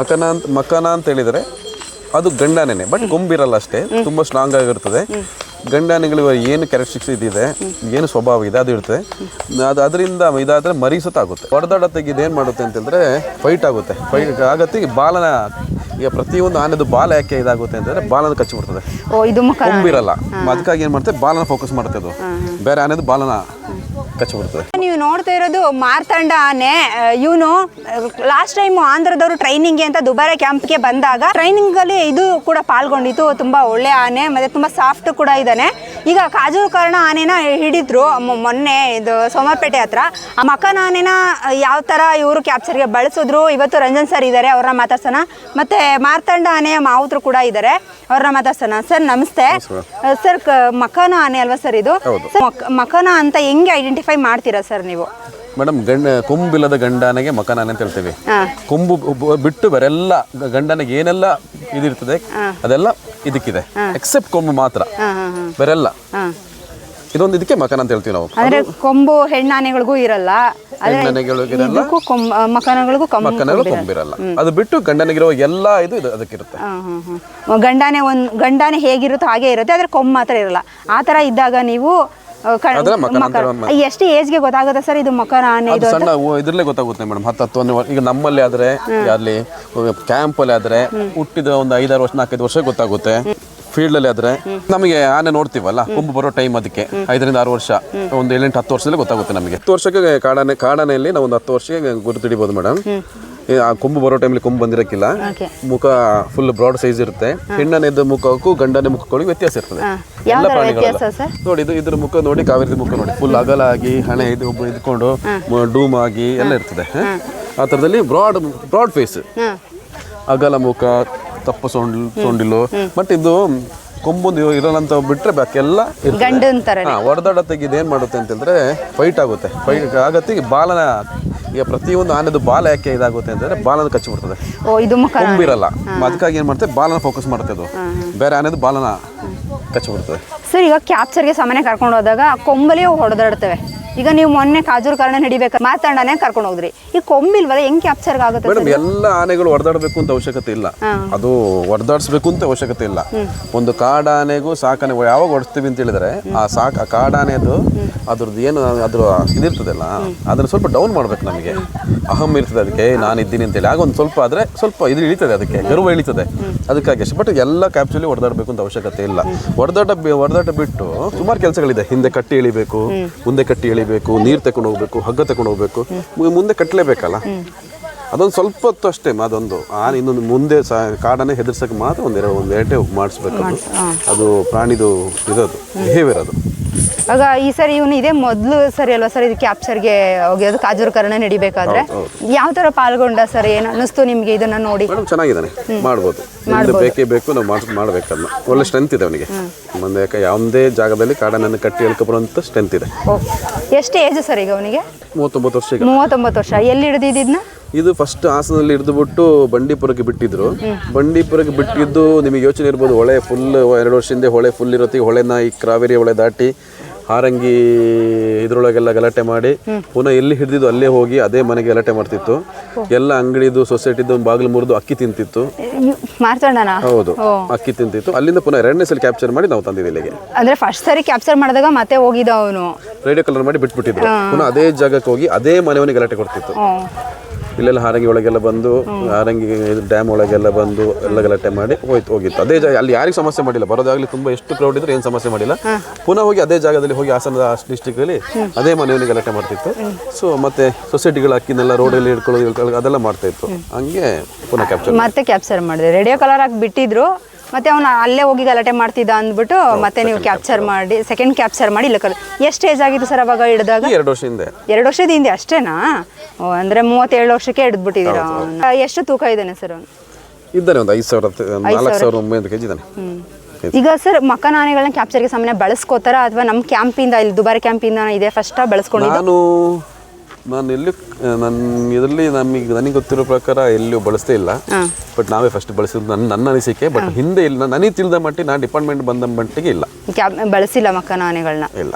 ಮಕನ ಅಂತ ಮಕನ ಅಂತ ಹೇಳಿದರೆ ಅದು ಗಂಡಾನೆನೆ ಬಟ್ ಗೊಂಬಿರಲ್ಲ ಅಷ್ಟೇ ತುಂಬ ಸ್ಟ್ರಾಂಗ್ ಆಗಿರ್ತದೆ. ಗಂಡಾನೆಗಳು ಏನು ಕ್ಯಾರೆಕ್ಟರಿಸ್ಟಿಕ್ಸ್ ಇದಿದೆ ಏನು ಸ್ವಭಾವ ಇದೆ ಅದು ಇರ್ತದೆ. ಅದು ಅದರಿಂದ ಇದಾದರೆ ಮರಿ ಆಗುತ್ತೆ. ಹೊಡೆದಾಡ ತೆಗೆದು ಏನು ಮಾಡುತ್ತೆ ಅಂತಂದರೆ ಫೈಟ್ ಆಗುತ್ತೆ. ಫೈಟ್ ಆಗತ್ತೆ ಬಾಲನ ಈಗ ಪ್ರತಿಯೊಂದು ಆನೆದು ಬಾಲ ಯಾಕೆ ಇದಾಗುತ್ತೆ ಅಂತಂದರೆ ಬಾಲನ ಕಚ್ಚಿಬಿಡ್ತದೆ ಕೊಂಬಿರಲ್ಲ. ಅದಕ್ಕಾಗಿ ಏನು ಮಾಡುತ್ತೆ? ಬಾಲನ ಫೋಕಸ್ ಮಾಡುತ್ತೆ ಅದು. ಬೇರೆ ಆನೆದು ಬಾಲನ ಕಚ್ಚಿಬಿಡ್ತದೆ. ನೀವು ನೋಡ್ತಾ ಇರೋದು ಮಾರ್ತಾಂಡ ಆನೆ. ಇವನು ಲಾಸ್ಟ್ ಟೈಮ್ ಆಂಧ್ರದವರು ಟ್ರೈನಿಂಗ್ ಅಂತ ದುಬಾರೆ ಕ್ಯಾಂಪ್ಗೆ ಬಂದಾಗ ಟ್ರೈನಿಂಗ್ ಅಲ್ಲಿ ಇದು ಕೂಡ ಪಾಲ್ಗೊಂಡಿತ್ತು. ತುಂಬಾ ಒಳ್ಳೆ ಆನೆ, ಮತ್ತೆ ತುಂಬಾ ಸಾಫ್ಟ್ ಕೂಡ ಇದ್ದಾನೆ. ಈಗ ಕಾಜು ಕಾರಣ ಆನೆನ ಹಿಡಿದ್ರು. ಮೊನ್ನೆ ಇದು ಸೋಮಪೇಟೆ ಹತ್ರ. ಆ ಮಕನ ಆನೆನ ಯಾವ ತರ ಇವರು ಕ್ಯಾಪ್ಚರ್ಗೆ ಬಳಸಿದ್ರು. ಇವತ್ತು ರಂಜನ್ ಸರ್ ಇದ್ದಾರೆ ಅವ್ರನ್ನ ಮಾತಾಡ್ಸೋಣ. ಮತ್ತೆ ಮಾರ್ತಂಡ ಆನೆಯ ಮಾವುತರು ಕೂಡ ಇದ್ದಾರೆ ಅವ್ರನ್ನ ಮಾತಾಡ್ಸೋಣ. ಸರ್ ನಮಸ್ತೆ. ಸರ್ ಮಕನ ಆನೆ ಅಲ್ವಾ ಸರ್ ಇದು? ಸರ್, ಮಕ್- ಮಕನ ಅಂತ ಹೆಂಗೆ ಐಡೆಂಟಿಫೈ ಮಾಡ್ತೀರಾ ಸರ್ ನೀವು? ಮೇಡಮ್ ಗಂಡ ಕೊಂಬಿಲ್ಲದ ಗಂಡನಿಗೆ ಮಕನಾನೆ ಅಂತ ಹೇಳ್ತೇವೆ. ಕೊಂಬು ಬಿಟ್ಟು ಬೇರೆಲ್ಲ ಗಂಡನಿಗೆ ಏನೆಲ್ಲ ಇದಿರ್ತದೆ ಅದೆಲ್ಲ ಇದಕ್ಕಿದೆ. ಎಕ್ಸೆಪ್ಟ್ ಕೊಂಬು ಮಾತ್ರ. ಬರೆಲ್ಲ. ಇದೊಂದು ಇದಕ್ಕೆ ಮಕನ ಅಂತ ಹೇಳ್ತೀವಿ ನಾವು. ಅಂದ್ರೆ ಕೊಂಬು ಹೆಣ್ಣಾನೆಗಳಿಗೂ ಇರಲ್ಲ. ಕೊಂಬ ಮಕನಗಳಿಗೂ ಕೊಂಬಿರಲ್ಲ ಅದು ಬಿಟ್ಟು ಗಂಡನಿಗಿರೋ ಎಲ್ಲ ಇದು ಇದು ಅದಕ್ಕಿರುತ್ತೆ. ಗಂಡಾನೆ ಒಂದು ಗಂಡಾನೆ ಹೇಗಿರುತ್ತೋ ಹಾಗೆ ಇರುತ್ತೆ. ಆದ್ರೆ ಕೊಂಬು ಮಾತ್ರ ಇರಲ್ಲ. ಆ ಥರ ಇದ್ದಾಗ ನೀವು ಎಷ್ಟು ಏಜ್ಗೆ ಗೊತ್ತಾಗುತ್ತೆ ಸರ್ ಇದು ಮಕರ ಆನೆ ಸಣ್ಣ ಇದ್ರಲ್ಲೇ ಗೊತ್ತಾಗುತ್ತೆ ಮೇಡಮ್ ಹತ್ತು ಹತ್ತು ಒಂದು ಈಗ ನಮ್ಮಲ್ಲಿ ಆದ್ರೆ ಅಲ್ಲಿ ಕ್ಯಾಂಪಲ್ಲಿ ಆದ್ರೆ ಹುಟ್ಟಿದ ಒಂದು ಐದಾರು ವರ್ಷ ನಾಲ್ಕೈದು ವರ್ಷ ಗೊತ್ತಾಗುತ್ತೆ. ಫೀಲ್ಡ್ ಅಲ್ಲಿ ಆದ್ರೆ ನಮಗೆ ಆನೆ ನೋಡ್ತೀವಲ್ಲ ಕೊಂಬು ಬರೋ ಟೈಮ್ ಅದಕ್ಕೆ ಐದರಿಂದ ಆರು ವರ್ಷ ಒಂದು ಏಳೆಂಟು ಹತ್ತು ವರ್ಷದಲ್ಲಿ ಗೊತ್ತಾಗುತ್ತೆ ನಮಗೆ. ಹತ್ತು ವರ್ಷಕ್ಕೆ ಕಾಡಾನೆ ಕಾಡಾನೆಯಲ್ಲಿ ನಾವು ಒಂದು ಹತ್ತು ವರ್ಷಕ್ಕೆ ಗುರುತು ಹಿಡಿಬೋದು ಮೇಡಮ್. ಆ ಕೊಂಬು ಬರೋ ಟೈಮಲ್ಲಿ ಕೊಂಬು ಬಂದಿರಕ್ಕಿಲ್ಲ. ಮುಖ ಫುಲ್ ಬ್ರಾಡ್ ಸೈಜ್ ಇರುತ್ತೆ. ಹೆಣ್ಣನೆದ ಮುಖಕ್ಕೂ ಗಂಡನ ಮುಖಕ್ಕೂ ವ್ಯತ್ಯಾಸ ಇರ್ತದೆ. ಎಲ್ಲ ವ್ಯತ್ಯಾಸ ನೋಡಿ ಇದು ಇದ್ರ ಮುಖ ನೋಡಿ ಕಾವೇರಿ ಮುಖ ನೋಡಿ. ಫುಲ್ ಅಗಲ ಆಗಿ ಹಣೆ ಇದು ಒಬ್ಬ ಇದ್ಕೊಂಡು ಡೂಮ್ ಆಗಿ ಎಲ್ಲ ಇರ್ತದೆ? ಆ ಥರದಲ್ಲಿ ಬ್ರಾಡ್ ಬ್ರಾಡ್ ಫೇಸ್ ಅಗಲ ಮುಖ ತಪ್ಪ ಸೊಂಡಿಲ್ ಸೊಂಡಿಲು ಬಟ್ ಇದು ಕೊಂಬೊಂದು ಇರೋಲ್ಲಂತ ಬಿಟ್ರೆ ಬಾಕಿಯೆಲ್ಲ. ಗಂಡನ ಥರ ಹಾ ಹೊಡೆದಾಡ ತೆಗೆದು ಏನು ಮಾಡುತ್ತೆ ಅಂತಂದ್ರೆ ಫೈಟ್ ಆಗುತ್ತೆ. ಫೈಟ್ ಆಗತ್ತೆ ಬಾಲನ ಈಗ ಪ್ರತಿಯೊಂದು ಆನೆದು ಬಾಲ ಯಾಕೆ ಇದಾಗುತ್ತೆ ಅಂತಂದ್ರೆ ಬಾಲನ ಕಚ್ಚಿ ಬಿಡ್ತದೆ. ಕೊಂಬಿರಲ್ಲ. ಅದಕ್ಕಾಗಿ ಏನು ಮಾಡುತ್ತೆ ಬಾಲನ ಫೋಕಸ್ ಮಾಡುತ್ತೆ ಅದು. ಬೇರೆ ಆನೆದು ಬಾಲನ ಕಚ್ಚಿಬಿಡ್ತದೆ ಸರ್ ಈಗ ಕ್ಯಾಪ್ಚರ್ಗೆ ಸಾಮಾನ್ಯ ಕರ್ಕೊಂಡು ಹೋದಾಗ ಕೊಂಬಲಿ ಹೊಡೆದಾಡ್ತವೆ. ಈಗ ನೀವು ಮೊನ್ನೆ ಕಾಜೂರು ಕಾರಣ ಹಿಡಿಬೇಕು ಮಾತಾಡನೆ ಕರ್ಕೊಂಡು ಹೋದ್ರಿ. ಈ ಕೊಂಬಿಲ್ವಲ್ಲ ಹೆಂಗ್ ಕ್ಯಾಪ್ಚರ್ ಆಗುತ್ತೆ ಮೇಡಮ್ ಎಲ್ಲ ಆನೆಗಳು ಹೊಡೆದಾಡಬೇಕು ಅಂತ ಅವಶ್ಯಕತೆ ಇಲ್ಲ. ಅದು ಹೊಡೆದಾಡಿಸ್ಬೇಕು ಅಂತ ಅವಶ್ಯಕತೆ ಇಲ್ಲ. ಒಂದು ಕಾಡಾನೆಗೂ ಸಾಕಾನೆ ಯಾವಾಗ ಹೊಡಿಸ್ತೀವಿ ಅಂತ ಹೇಳಿದ್ರೆ ಆ ಸಾಕ ಆ ಕಾಡಾನೆದು ಅದ್ರದ್ದು ಏನು ಅದ್ರ ಇದಿರ್ತದಲ್ಲ ಅದನ್ನ ಸ್ವಲ್ಪ ಡೌನ್ ಮಾಡ್ಬೇಕು ನಮಗೆ. ಅಹಂ ಇರ್ತದೆ ಅದಕ್ಕೆ ನಾನು ಇದ್ದೀನಿ ಅಂತೇಳಿ ಆಗ ಒಂದು ಸ್ವಲ್ಪ ಆದರೆ ಸ್ವಲ್ಪ ಇದು ಇಳಿತದೆ ಅದಕ್ಕೆ ಗರ್ವ ಇಳಿತದೆ. ಅದಕ್ಕಾಗಿ ಅಷ್ಟೇ. ಬಟ್ ಎಲ್ಲ ಕ್ಯಾಪ್ಚುಲಿ ಹೊಡೆದಾಡಬೇಕು ಅಂತ ಅವಶ್ಯಕತೆ ಇಲ್ಲ. ಹೊಡೆದಾಟ ಹೊಡೆದಾಟ ಬಿಟ್ಟು ಸುಮಾರು ಕೆಲಸಗಳಿದೆ. ಹಿಂದೆ ಕಟ್ಟಿ ಇಳಿಬೇಕು ಮುಂದೆ ಕಟ್ಟಿ ಎಳಿಬೇಕು ನೀರು ತಗೊಂಡು ಹೋಗ್ಬೇಕು ಹಗ್ಗ ತಗೊಂಡು ಹೋಗ್ಬೇಕು ಮುಂದೆ ಕಟ್ಟಲೇಬೇಕಲ್ಲ ಅದೊಂದು ಸ್ವಲ್ಪ ಹೊತ್ತು ಅಷ್ಟೇ ಅದೊಂದು. ಆನೆ ಇನ್ನೊಂದು ಮುಂದೆ ಸಹ ಕಾಡನ್ನೇ ಹೆದರ್ಸಕ್ಕೆ ಮಾತ್ರ ಒಂದೆರಡು ಒಂದು ಎರಡೇ ಮಾಡಿಸ್ಬೇಕು ಅದು. ಅದು ಪ್ರಾಣಿದು ಇರೋದು ಬಿಹೇವಿಯರ್ ಅದು ಆಗ ಈ ಸರಿ ಇವನು ಇದೇ ಮೊದಲು ಸರಿ ಅಲ್ವಾ ಸರ್? ಇದು ಕ್ಯಾಪ್ಚರ್ಗೆ ಹೋಗಿರೋದು ಕಾಜೂರು ಕಾರಣ ನಡಿಬೇಕಾದ್ರೆ. ಯಾವ ಥರ ಪಾಲ್ಗೊಂಡ ಸರ್? ಏನು ಅನ್ನಿಸ್ತು ನಿಮಗೆ ಇದನ್ನ ನೋಡಿ? ಮೇಡಮ್ ಚೆನ್ನಾಗಿದ್ದಾನೆ. ಮಾಡ್ಬೋದು. ಮುಂದೆ ಬೇಕೇ ಬೇಕು ನಾವು ಮಾಡಿ ಮಾಡ್ಬೇಕನ್ನ ಒಳ್ಳೆ ಸ್ಟ್ರೆಂತ್ ಇದೆ ಅವನಿಗೆ. ಮುಂದೆ ಯಾಕೆ ಯಾವುದೇ ಜಾಗದಲ್ಲಿ ಕಾಡನ್ನು ಕಟ್ಟಿ ಎಳ್ಕೊಬರುವಂಥ ಸ್ಟ್ರೆಂತ್ ಇದೆ. ಎಷ್ಟು ಏಜ್ ಸರ್ ಈಗ ಅವನಿಗೆ? ಮೂವತ್ತೊಂಬತ್ತು ವರ್ಷ ಈಗ. ಮೂವತ್ತೊಂಬತ್ತು ವರ್ಷ. ಎಲ್ಲಿ ಹಿಡಿದಿದ್ದನ್ನ ಇದು ಫಸ್ಟ್ ಹಾಸನದಲ್ಲಿ ಹಿಡಿದುಬಿಟ್ಟು ಬಂಡೀಪುರಕ್ಕೆ ಬಿಟ್ಟಿದ್ರು. ಬಂಡೀಪುರಕ್ಕೆ ಬಿಟ್ಟಿದ್ದು ನಿಮಗೆ ಯೋಚನೆ ಇರ್ಬೋದು ಹೊಳೆ ಫುಲ್ ಎರಡು ವರ್ಷದಿಂದ ಹೊಳೆ ಫುಲ್ ಇರುತ್ತೆ ಈ ಹೊಳೆನ ಈ ಕಾವೇರಿ ಹೊಳೆ ದಾಟಿ ಹಾರಂಗಿ ಇದ್ರೊಳಗೆಲ್ಲ ಗಲಾಟೆ ಮಾಡಿ ಪುನಃ ಎಲ್ಲಿ ಹಿಡಿದಿದ್ದು ಅಲ್ಲೇ ಹೋಗಿ ಅದೇ ಮನೆಗೆ ಗಲಾಟೆ ಮಾಡ್ತಿತ್ತು. ಎಲ್ಲ ಅಂಗಡಿದು ಸೊಸೈಟಿದು ಬಾಗಿಲು ಮುರಿದು ಅಕ್ಕಿ ತಿಂತಿತ್ತು. ಹೌದು ಅಕ್ಕಿ ತಿಂತಿತ್ತು. ಅಲ್ಲಿಂದ ಪುನಃ ಎರಡನೇ ಸಲ ಕ್ಯಾಪ್ಚರ್ ಮಾಡಿ ನಾವು ತಂದಿದ್ದೀವಿ ಇಲ್ಲಿಗೆ. ಅಂದ್ರೆ ಫಸ್ಟ್ ಸರಿ ಕ್ಯಾಪ್ಚರ್ ಮಾಡಿದಾಗ ಮತ್ತೆ ಹೋಗಿದ್ದ ಅವನು. ರೇಡಿಯೋ ಕಲರ್ ಮಾಡಿ ಬಿಟ್ಬಿಟ್ಟಿದ್ರು. ಪುನಃ ಅದೇ ಜಾಗಕ್ಕೆ ಹೋಗಿ ಅದೇ ಮನೆಯವನಿಗೆ ಗಲಾಟೆ ಕೊಡ್ತಿತ್ತು. ಇಲ್ಲೆಲ್ಲ ಹಾರಂಗಿ ಒಳಗೆಲ್ಲ ಬಂದು ಹಾರಂಗಿ ಡ್ಯಾಮ್ ಒಳಗೆಲ್ಲ ಬಂದು ಎಲ್ಲ ಗಲಾಟೆ ಮಾಡಿ ಹೋಯ್ತು ಹೋಗಿತ್ತು. ಅದೇ ಜಾಗ ಅಲ್ಲಿ ಯಾರಿಗೂ ಸಮಸ್ಯೆ ಮಾಡಿಲ್ಲ. ಬರೋದಾಗಲಿ ತುಂಬ ಎಷ್ಟು ಕ್ರೌಡ್ ಇದ್ರೆ ಏನು ಸಮಸ್ಯೆ ಮಾಡಿಲ್ಲ. ಪುನಃ ಹೋಗಿ ಅದೇ ಜಾಗದಲ್ಲಿ ಹೋಗಿ ಹಾಸನದ ಡಿಸ್ಟಿಕಲ್ಲಿ ಅದೇ ಮನೆಯಲ್ಲಿ ಗಲಾಟೆ ಮಾಡ್ತಿತ್ತು. ಸೊ ಮತ್ತೆ ಸೊಸೈಟಿಗಳ ಅಕ್ಕಿನೆಲ್ಲ ರೋಡಲ್ಲಿ ಹಿಡ್ಕೊಳ್ಳೋದು ಇಳ್ಕೊಳ್ಳೋದು ಅದೆಲ್ಲ ಮಾಡ್ತಾ ಇತ್ತು. ಹಂಗೆ ಪುನಃ ಕ್ಯಾಪ್ಚರ್ ಮತ್ತೆ ಕ್ಯಾಪ್ಚರ್ ಮಾಡಿದೆ ರೇಡಿಯೋ ಕಲರ್ ಹಾಕಿ ಬಿಟ್ಟಿದ್ರು. ಮತ್ತೆ ಅವನು ಅಲ್ಲೇ ಹೋಗಿ ಗಲಾಟೆ ಮಾಡ್ತಿದ್ದ ಅಂದ್ಬಿಟ್ಟು ಮತ್ತೆ ನೀವು ಕ್ಯಾಪ್ಚರ್ ಮಾಡಿ ಸೆಕೆಂಡ್ ಕ್ಯಾಪ್ಚರ್ ಮಾಡಿ ಇಲ್ಲ ಕಲ್ ಎಷ್ಟು ಏಜ್ ಆಗಿತ್ತು ಸರ್ ಅವಾಗ ಹಿಡಿದಾಗ? ಎರಡು ವರ್ಷ ಹಿಂದೆ. ಎರಡು ವರ್ಷದ ಹಿಂದೆ ಅಷ್ಟೇನಾ? ಓ, ಅಂದ್ರೆ ಮೂವತ್ತೇಳು ವರ್ಷಕ್ಕೆ ಹಿಡಿದ್ಬಿಟ್ಟಿದ್ದೀರಾ. ಎಷ್ಟು ತೂಕ ಇದ್ದಾನೆ ಸರ್ ಅವನು? ಇದ್ದಾನೆ ಒಂದು ಐದು ಸಾವಿರ ನಾಲ್ಕು ಸಾವಿರ. ಒಂಬೈನೂರು ಇದ್ದಾನೆ. ಈಗ ಸರ್ ಮಕ್ಕನ ಆನೆಗಳನ್ನ ಕ್ಯಾಪ್ಚರ್ಗೆ ಸಾಮಾನ್ಯ ಬಳಸ್ಕೋತಾರ ಅಥವಾ ನಮ್ಮ ಕ್ಯಾಂಪಿಂದ ಇಲ್ಲಿ ದುಬಾರಿ ಕ್ಯಾಂಪಿಂದ ಇದೆ ಫಸ್ಟ್ ಬಳಸ್ಕೊಂಡಿದ್ದು? ನಾನು ನಾನು ಎಲ್ಲೂ ನನ್ನ ಇದರಲ್ಲಿ ನಮಗೆ ನನಗೆ ಗೊತ್ತಿರೋ ಪ್ರಕಾರ ಎಲ್ಲೂ ಬಳಸ್ತೇ ಇಲ್ಲ. ಬಟ್ ನಾವೇ ಫಸ್ಟ್ ಬಳಸಿದ್ದು ನನ್ನ ನನ್ನ ಅನಿಸಿಕೆ. ಬಟ್ ಹಿಂದೆ ಇಲ್ಲ ನನಗೆ ತಿಳಿದ ಮಟ್ಟಿಗೆ ನಾನು ಡಿಪಾರ್ಟ್ಮೆಂಟ್ ಬಂದ ಮಟ್ಟಿಗೆ ಇಲ್ಲ. ಕ್ಯಾಪ್ ಬಳಸಿಲ್ಲ ಮಕ್ಕನ ಆನೆಗಳನ್ನ ಇಲ್ಲ.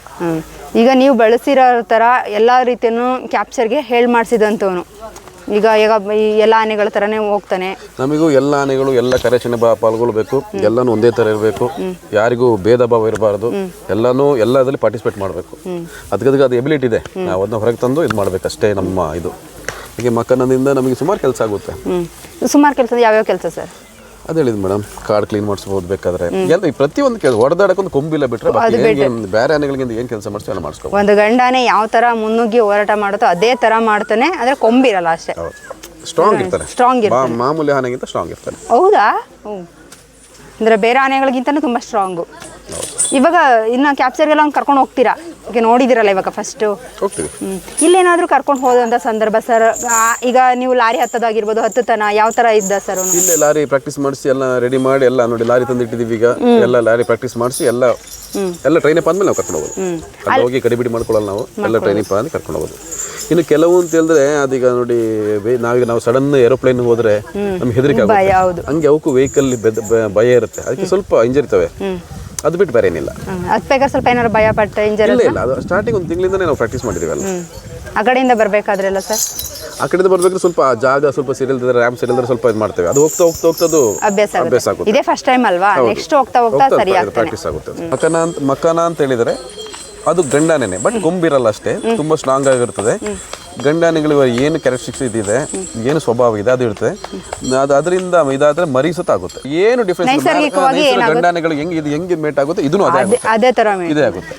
ಈಗ ನೀವು ಬಳಸಿರೋ ಥರ ಎಲ್ಲ ರೀತಿಯೂ ಕ್ಯಾಪ್ಚರ್ಗೆ ಹೇಳಿ ಮಾಡಿಸಿದಂಥವನು ಈಗ ಈಗ ಈ ಎಲ್ಲ ಆನೆಗಳ ಥರನೇ ಹೋಗ್ತಾನೆ. ನಮಗೂ ಎಲ್ಲ ಆನೆಗಳು ಎಲ್ಲ ಕರೆಕ್ಷನ್ ಪಾಲ್ಗೊಳ್ಬೇಕು ಎಲ್ಲಾನು ಒಂದೇ ಥರ ಇರಬೇಕು. ಯಾರಿಗೂ ಭೇದ ಭಾವ ಇರಬಾರ್ದು. ಎಲ್ಲಾನು ಎಲ್ಲದಲ್ಲಿ ಪಾರ್ಟಿಸಿಪೇಟ್ ಮಾಡಬೇಕು. ಅದಕ್ಕೆ ಅದು ಎಬಿಲಿಟಿ ಇದೆ. ನಾವು ಅದನ್ನ ಹೊರಗೆ ತಂದು ಇದು ಮಾಡಬೇಕಷ್ಟೇ ನಮ್ಮ ಇದು. ಹೀಗೆ ಮಕ್ಕನದಿಂದ ನಮಗೆ ಸುಮಾರು ಕೆಲಸ ಆಗುತ್ತೆ. ಸುಮಾರು ಕೆಲಸ ಯಾವ್ಯಾವ ಕೆಲಸ ಸರ್? ಅದು ಹೇಳಿದ್ ಮೇಡಮ್ ಕಾರ್ಡ್ ಕ್ಲೀನ್ ಮಾಡಿಸ್ಬೋದು ಬೇಕಾದ್ರೆ. ಎಲ್ಲ ಈ ಪ್ರತಿಯೊಂದು ಕೆಲಸ ಹೊಡೆದಾಡಕ್ಕೊಂದು ಕೊಂಬಿಲ್ಲ ಬಿಟ್ರೆ ಬಾಕಿ ಏನ್- ಏನ್ ಬೇರೆ ಆನೆಗಳಿಗಿಂತ ಏನು ಕೆಲಸ ಮಾಡಿಸ್ತೀವಿ ಎಲ್ಲ ಮಾಡಿಸ್ಕೋಬೋದು. ಒಂದು ಗಂಡಾನೆ ಯಾವ ಥರ ಮುನ್ನುಗ್ಗಿ ಹೋರಾಟ ಮಾಡುತ್ತೋ ಅದೇ ಥರ ಮಾಡ್ತಾನೆ ಆದರೆ ಕೊಂಬಿರಲ್ಲ ಅಷ್ಟೇ. ಸ್ಟ್ರಾಂಗ್ ಇರ್ತಾರೆ ಸ್ಟ್ರಾಂಗ್ ಇರ್ತಾರೆ ಮಾಮೂಲಿ ಆನೆಗಿಂತ ಸ್ಟ್ರಾಂಗ್ ಇರ್ತಾರೆ ಹೌದಾ? ಹ್ಞೂ ಅಂದರೆ ಬೇರೆ ಆನೆಗಳಿಗಿಂತನೂ ತುಂಬ ಸ್ಟ್ರಾಂಗು ಇವಾಗ ಇನ್ನು ಕ್ಯಾಪ್ಚರ್ಗೆಲ್ಲ ಕರ್ಕೊಂಡು ಹೋಗ್ತೀರಾ? ಈಗ ನೋಡಿದಿರಲ್ಲ ಇವಾಗ ಫಸ್ಟು ಹೋಗ್ತೀವಿ. ಹ್ಮ್. ಇಲ್ಲೇನಾದ್ರೂ ಕರ್ಕೊಂಡು ಹೋದಂತ ಸಂದರ್ಭ ಸರ್ ಈಗ ನೀವು ಲಾರಿ ಹತ್ತದಾಗಿರ್ಬೋದು ಹತ್ತು ತನ ಯಾವ ತರ ಇದ್ದ ಸರ್ ಅವನು ಇಲ್ಲೇ ಲಾರಿ ಪ್ರಾಕ್ಟೀಸ್ ಮಾಡಿಸಿ ಎಲ್ಲ ರೆಡಿ ಮಾಡಿ ಎಲ್ಲ ನೋಡಿ ಲಾರಿ ತಂದು ಇಟ್ಟಿದ್ದೀವಿ ಈಗ ಎಲ್ಲ ಲಾರಿ ಪ್ರಾಕ್ಟೀಸ್ ಮಾಡಿಸಿ ಎಲ್ಲ ಎಲ್ಲ ಟ್ರೈನಿಂಗ್ ಆದ್ಮೇಲೆ ನಾವು ಕರ್ಕೊಂಡು ಹೋಗೋದು. ಅಲ್ಲಿ ಹೋಗಿ ಕಡಿಬಿಡಿ ಮಾಡ್ಕೊಳ್ಳಲ್ಲ ನಾವು. ಎಲ್ಲ ಟ್ರೈನಿಂಗ್ ಆದ್ಮೇಲೆ ಕರ್ಕೊಂಡು ಹೋಗೋದು. ಇನ್ನು ಕೆಲವು ಅಂತ ಹೇಳಿದ್ರೆ ಅದೀಗ ನೋಡಿ ಬೇ- ನಾವೀಗ ನಾವು ಸಡನ್ ಏರೋಪ್ಲೇನ್ ಹೋದ್ರೆ ನಮ್ಗೆ ಹೆದರಿಕೆ ಭಯ ಆಗುತ್ತೆ. ಹೌದು. ಹಂಗೆ ಅವಕ್ಕೂ ವೆಹಿಕಲ್ ಭಯ ಇರುತ್ತೆ. ಅದಕ್ಕೆ ಸ್ವಲ್ಪ ಹಿಂಜರಿತವೆ. ಅದು ಬಿಟ್ಟು ಬೇರೆ ಏನಿಲ್ಲ. ಅದು ಬೇಕಾದ್ರೆ ಸ್ವಲ್ಪ ಏನಾದ್ರು ಭಯ ಪಟ್ಟೆ ಇಂಜರ್ ಇಲ್ಲ ಇಲ್ಲ ಅದು ಸ್ಟಾರ್ಟಿಂಗ್ ಒಂದು ತಿಂಗಳಿಂದನೇ ನಾವು ಪ್ರಾಕ್ಟೀಸ್ ಮಾಡಿದ್ದೀವಲ್ಲ ಆ ಕಡೆಯಿಂದ ಬರಬೇಕಾದ್ರೆಲ್ಲ ಸರ್? ಆ ಕಡೆಯಿಂದ ಬರ್ಬೇಕಾದ್ರೆ ಸ್ವಲ್ಪ ಜಾಗ ಸ್ವಲ್ಪ ಸೀರಿಯಲ್ ರ್ಯಾಮ್ ಸೀರಿಯಲ್ ಸ್ವಲ್ಪ ಇದು ಮಾಡ್ತೇವೆ. ಅದು ಹೋಗ್ತಾ ಹೋಗ್ತಾ ಹೋಗ್ತಾ ಅದು ಅಭ್ಯಾಸ ಅಭ್ಯಾಸ ಆಗುತ್ತೆ. ಇದೇ ಫಸ್ಟ್ ಟೈಮ್ ಅಲ್ವಾ? ನೆಕ್ಸ್ಟ್ ಹೋಗ್ತಾ ಹೋಗ್ತಾ ಸರಿ ಪ್ರಾಕ್ಟೀಸ್ ಆಗುತ್ತೆ. ಮಕನ ಅಂತ ಮಕನ ಅಂತ ಹೇಳಿದ್ರೆ ಅದು ಗಂಡನೇನೆ ಬಟ್ ಗೊಂಬಿರಲ್ಲ ಅಷ್ಟೇ. ತುಂಬಾ ಸ್ಟ್ರಾಂಗ್ ಆಗಿರ್ತದೆ. ಗಂಡಾನೆಗಳು ಏನು ಕ್ಯಾರೆಕ್ಟರಿಸ್ಟಿಕ್ಸ್ ಇದಿದೆ ಏನು ಸ್ವಭಾವ ಇದೆ ಅದು ಇರುತ್ತೆ ಅದು ಅದರಿಂದ ಇದಾದ್ರೆ ಮರಿ ಸತ ಆಗುತ್ತೆ. ಏನು ಡಿಫ್ರೆನ್ಸ್ ನೈಸರ್ಗಿಕವಾಗಿ ಹೆಂಗ್ ಇದು ಹೆಂಗೆ ಮೇಟ್ ಆಗುತ್ತೆ? ಇದನ್ನು ಅದೇ ಅದೇ ತರ ಇದೇ ಆಗುತ್ತೆ.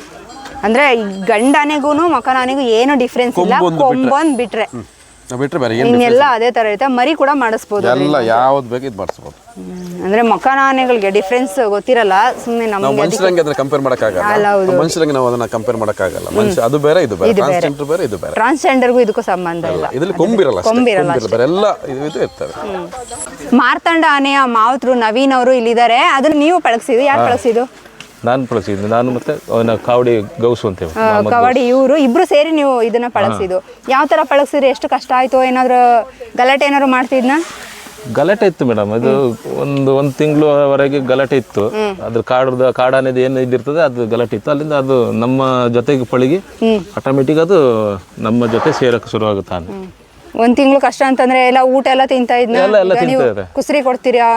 ಅಂದ್ರೆ ಗಂಡನಿಗೂನು ಗಂಡಾನೆಗೂ ಮಕನಾನೆಗೂ ಏನು ಡಿಫ್ರೆನ್ಸ್ ಇಲ್ಲ. ಕೊಂಬೊಂದು ಬಿಟ್ರೆ. ಬಿಟ್ರೆ ಬೇರೆ ಏನು ಇನ್ನೆಲ್ಲ ಅದೇ ತರ ಇರುತ್ತೆ. ಮರಿ ಕೂಡ ಮಾಡಿಸ್ಬೋದು ಎಲ್ಲ ಯಾವ್ದು ಬೇಕು ಇದು ಮಾಡಿಸ್ಬೋದು. ಅಂದ್ರೆ ಮಕನಾನೆಗಳಿಗೆ ಡಿಫ್ರೆನ್ಸ್ ಗೊತ್ತಿರಲ್ಲ. ಸುಮ್ಮನೆ ನಾವು ನಮ್ಗೆ ಮನುಷ್ಯರಂಗೆ ಅದನ್ನ ಕಂಪೇರ್ ಅಲ್ಲ, ಮಾಡೋಕ್ಕಾಗಲ್ಲ ಹೌದು. ನಾವು ಮನುಷ್ಯರಂಗೆ ನಾವು ಅದನ್ನ ಕಂಪೇರ್ ಮಾಡೋಕ್ಕಾಗಲ್ಲ. ಮನುಷ್ಯ ಅದು ಬೇರೆ ಇದು ಬೇರೆ. ಟ್ರಾನ್ಸ್ಜೆಂಡರ್ ಬೇರೆ. ಇದು ಬೇರೆ. ಟ್ರಾನ್ಸ್ಜೆಂಡರ್ಗೂ ಇದಕ್ಕೂ ಸಂಬಂಧ ಇಲ್ಲ. ಇದರಲ್ಲಿ ಕೊಂಬಿರಲ್ಲ ಅಷ್ಟೇ. ಕೊಂಬಿರಲ್ಲ ಕೊಂಬಿರಲ್ಲ. ಬೇರೆ ಎಲ್ಲ ಇದು ಇದು ಇರ್ತವೆ ಮಾರ್ತಾಂಡ ಆನೆಯ ಮಾವತರು ನವೀನ್ ಅವರು ಇಲ್ಲಿದ್ದಾರೆ. ಅದನ್ನ ನೀವು ಪಳಗಿಸಿದ್ದು. ಯಾರು ಪಳಗಿಸಿದ್ದು? ನಾನು ಬಳಸಿದ್ದು ನಾನು ಮತ್ತೆ ಅವನ ಕಾವಡಿ ಗೌಸು ಅಂತೇವೆ ಕಾವಡಿ ಇವರು ಇಬ್ರು ಸೇರಿ ನೀವು ಇದನ್ನ ಪಳಗಿಸಿದ್ದು. ಯಾವ ತರ ಪಳಗ್ಸಿದ್ರಿ ಎಷ್ಟು ಕಷ್ಟ ಆಯ್ತು ಏನಾದ್ರು ಗಲಾಟೆ ಏನಾದ್ರು ಮಾಡ್ತಿದ್ನ? ಗಲಾಟೆ ಇತ್ತು ಮೇಡಮ್ ಅದು ಒಂದು ಒಂದು ತಿಂಗಳವರೆಗೆ ಗಲಾಟೆ ಇತ್ತು. ಅದ್ರ ಕಾಡದ ಅನ್ನೋದು ಏನು ಇದಿರ್ತದೆ ಅದು ಗಲಾಟೆ ಇತ್ತು. ಅಲ್ಲಿಂದ ಅದು ನಮ್ಮ ಜೊತೆಗೆ ಪಳಗಿ ಆಟೋಮೆಟಿಕ್ ಅದು ನಮ್ಮ ಜೊತೆ ಸೇರಕ್ಕೆ ಶುರು ಆನೆ ಒಂದ್ ತಿಂಗಳು ಕಷ್ಟ ಅಂತಂದ್ರೆ ಎಲ್ಲ ಊಟ ಎಲ್ಲ ತಿಂತಾ ಇದ್ನ? ಎಲ್ಲ- ಎಲ್ಲ ಈಗ ನೀವು ತಿಂತಾ ಇದೆ. ಕುಸ್ರಿ ಕೊಡ್ತೀರಾ?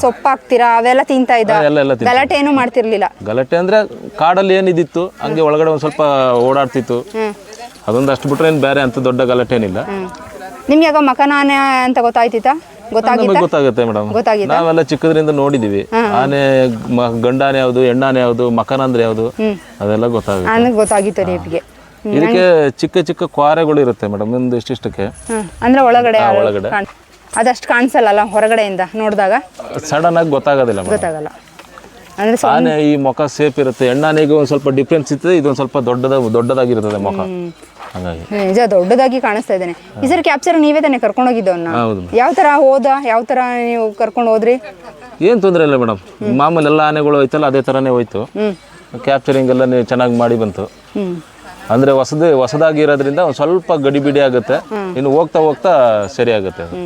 ಸೊಪ್ಪು ಹಾಕ್ತೀರಾ ಅವೆಲ್ಲ ತಿಂತಾ ಇದ್ದ. ಎಲ್ಲ ತಿಂತಾ ಗಲಾಟೆ ಏನು ಮಾಡ್ತಿರ್ಲಿಲ್ಲ. ಗಲಾಟೆ ಅಂದ್ರೆ ಕಾಡಲ್ಲಿ ಏನಿದಿತ್ತು ಹಂಗೆ ಒಳಗಡೆ ಒಂದ್ ಸ್ವಲ್ಪ ಓಡಾಡ್ತಿತ್ತು. ಅದೊಂದು ಅಷ್ಟು ಬಿಟ್ರೆ ಏನು ಬೇರೆ ಅಂತ ದೊಡ್ಡ ಗಲಾಟೆ ಏನಿಲ್ಲ. ನಿಮ್ಗೆ ಯಾವಾಗ ಮಕನಾನೆ ಅಂತ ಗೊತ್ತಾಯ್ತಿತ್ತಾ? ಗೊತ್ತಾಗಿತ್ತ? ನಮಗೆ ಗೊತ್ತಾಗುತ್ತೆ ಮೇಡಮ್. ಗೊತ್ತಾಗಿತ್ತಾ? ನಾವೆಲ್ಲ ಚಿಕ್ಕದ್ರಿಂದ ನೋಡಿದೀವಿ. ಆನೆ ಮ- ಗಂಡಾನೆ ಯಾವ್ದು ಎಣ್ಣಾನೆ ಯಾವುದು ಮಕನ ಅಂದ್ರೆ ಯಾವ್ದು ಅದೆಲ್ಲ ಗೊತ್ತಾಗುತ್ತೆ. ನನಗೆ ಗೊತ್ತಾಗಿತ್ತು ಇದಕ್ಕೆ ಚಿಕ್ಕ ಚಿಕ್ಕ ಕ್ವಾರೆಗಳು ಇರುತ್ತೆ ಮೇಡಮ್ ಒಂದು ಇಷ್ಟಿಷ್ಟಕ್ಕೆ ಅಂದ್ರೆ ಒಳಗಡೆ ಒಳಗಡೆ. ಕಾಣ್- ಅದಷ್ಟು ಕಾಣಿಸಲ್ಲ ಹೊರಗಡೆಯಿಂದ ನೋಡಿದಾಗ? ಸಡನ್ ಆಗಿ ಗೊತ್ತಾಗೋದಿಲ್ಲ ಗೊತ್ತಾಗಲ್ಲ. ಅಂದ್ರೆ ಆನೆ ಈ ಮುಖ ಸೇಫ್ ಇರುತ್ತೆ. ಹೆಣ್ಣಾನೆಗೆ ಒಂದು ಸ್ವಲ್ಪ ಡಿಫ್ರೆನ್ಸ್ ಇರ್ತದೆ ಇದೊಂದು ಸ್ವಲ್ಪ ದೊಡ್ಡದ ದೊಡ್ಡದಾಗಿರ್ತದೆ ಮುಖ. ಹಾಗಾಗಿ. ನಿಜ ದೊಡ್ಡದಾಗಿ ಕಾಣಿಸ್ತಾ ಇದ್ದಾನೆ. ಈ ಸರಿ ಕ್ಯಾಪ್ಚರ್ ನೀವೇ ತಾನೇ ಕರ್ಕೊಂಡು ಹೌದು ಯಾವ ತರ ಹೋದ ಯಾವ ತರ ನೀವು ಕರ್ಕೊಂಡು ಹೋದ್ರಿ? ಏನು ತೊಂದರೆ ಇಲ್ಲ ಮೇಡಮ್ ಮಾಮೂಲಿ ಎಲ್ಲ ಆನೆಗಳು ಹೋಯ್ತಲ್ಲ ಅದೇ ಥರನೇ ಹೋಯ್ತು. ಕ್ಯಾಪ್ಚರಿಂಗ್ ಎಲ್ಲ ನೀವು ಚೆನ್ನಾಗಿ ಮಾಡಿ ಬಂತು. ಅಂದ್ರೆ ಹೊಸದು ಹೊಸದಾಗಿ ಇರೋದ್ರಿಂದ ಒಂದು ಸ್ವಲ್ಪ ಗಡಿಬಿಡಿ ಆಗುತ್ತೆ. ಇನ್ನು ಹೋಗ್ತಾ ಹೋಗ್ತಾ ಸರಿ ಆಗುತ್ತೆ. ಅದು.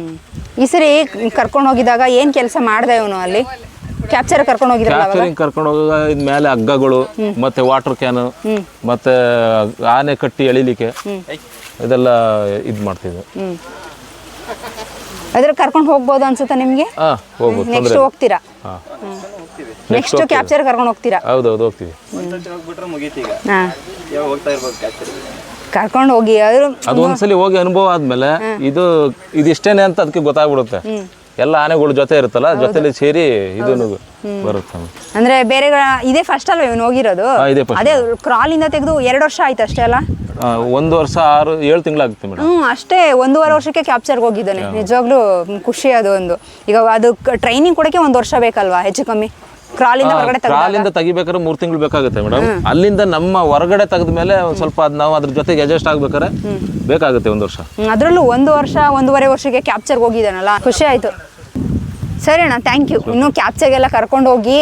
ಈ ಸರಿ ಕರ್ಕೊಂಡು ಹೋಗಿದಾಗ ಏನ್ ಕೆಲಸ ಮಾಡ್ದೆ ಇವನು ಅಲ್ಲಿ? ಕ್ಯಾಪ್ಚರ್ ಕರ್ಕೊಂಡು ಹೋಗಿದ್ರಲ್ಲ ಅವಾಗ? ಕ್ಯಾಪ್ಚರಿಂಗ್ ಕರ್ಕೊಂಡು ಹೋಗುವಾಗ ಇದ್ ಮೇಲೆ ಹಗ್ಗಗಳು ಮತ್ತೆ ವಾಟರ್ ಕ್ಯಾನ್ ಮತ್ತೆ ಆನೆ ಕಟ್ಟಿ ಎಳಿಲಿಕ್ಕೆ ಇದೆಲ್ಲ ಇದು ಮಾಡ್ತಿದ್ವಿ ಹ್ಮ್. ಅದ್ರ ಕರ್ಕೊಂಡು ಹೋಗ್ಬೋದು ಅನ್ಸುತ್ತಾ ನಿಮ್ಗೆ? ಹಾ ಹೋಗ್ಬೋದು ನೆಕ್ಸ್ಟ್ ಹೋಗ್ತೀರಾ? ಹಾ. ನೆಕ್ಸ್ಟ್ ಕ್ಯಾಪ್ಚರ್ ಕರ್ಕೊಂಡು ಹೋಗ್ತೀರಾ? ಹೌದೌದು ಹೋಗ್ತೀವಿ. ಹಾ. ಕರ್ಕೊಂಡು ಹೋಗಿ ಅದ್ರ ಅದು ಒಂದ್ಸಲಿ ಹೋಗಿ ಅನುಭವ ಆದ್ಮೇಲೆ ಇದು ಇದಿಷ್ಟೇನೆ ಅಂತ ಅದಕ್ಕೆ ಗೊತ್ತಾಗ್ಬಿಡುತ್ತೆ. ಎಲ್ಲ ಆನೆಗಳು ಜೊತೆ ಇರುತ್ತಲ್ಲ ಜೊತೆಲಿ ಸೇರಿ ಇದು ಬರುತ್ತೆ ಅಂದ್ರೆ ಬೇರೆ ಇದೇ ಫಸ್ಟ್ ಅಲ್ವಾ ಇವನು ಹೋಗಿರೋದು? ಹಾ, ಇದೇ first. ಅದೇ ಕ್ರಾಲಿಂದ ತೆಗೆದು ಎರಡು ವರ್ಷ ಆಯ್ತು ಅಷ್ಟೇ ಅಲ್ಲ? ಒಂದು ವರ್ಷ ಆರು ಏಳು ತಿಂಗಳಾಗುತ್ತೆ ಮೇಡಮ್. ಹ್ಞೂ ಅಷ್ಟೇ ಒಂದೂವರೆ ವರ್ಷಕ್ಕೆ ಕ್ಯಾಪ್ಚರ್ಗೆ ಹೋಗಿದ್ದಾನೆ. ನಿಜವಾಗ್ಲೂ ಖುಷಿ ಅದು ಒಂದು. ಈಗ ಅದು ಟ್ರೈನಿಂಗ್ ಕೊಡಕ್ಕೆ ಒಂದು ವರ್ಷ ಬೇಕಲ್ವಾ ಹೆಚ್ಚು ಕಮ್ಮಿ? ಕ್ರಾಲಿಂದ ಹೊರಗಡೆ ಕ್ರಾಲಿಂದ ತೆಗಿಬೇಕಾದ್ರೆ ಮೂರು ತಿಂಗಳು ಬೇಕಾಗುತ್ತೆ ಮೇಡಮ್. ಅಲ್ಲಿಂದ ನಮ್ಮ ಹೊರಗಡೆ ತೆಗೆದ ಮೇಲೆ ಒಂದು ಸ್ವಲ್ಪ ಅದ್ ನಾವು ಅದ್ರ ಜೊತೆಗೆ ಅಡ್ಜಸ್ಟ್ ಆಗ್ಬೇಕಾದ್ರೆ ಬೇಕಾಗುತ್ತೆ ಒಂದು ವರ್ಷ. ಅದರಲ್ಲೂ ಅದ್ರಲ್ಲೂ ಒಂದು ವರ್ಷ ಒಂದೂವರೆ ವರ್ಷಕ್ಕೆ ಕ್ಯಾಪ್ಚರ್ಗೆ ಹೋಗಿದ್ದಾನಲ್ಲ ಖುಷಿ ಆಯಿತು. ಸರಿ ಅಣ್ಣ ಥ್ಯಾಂಕ್ ಯು ಇನ್ನು ಕ್ಯಾಪ್ಚರ್ಗೆಲ್ಲ ಕರ್ಕೊಂಡು ಹೋಗಿ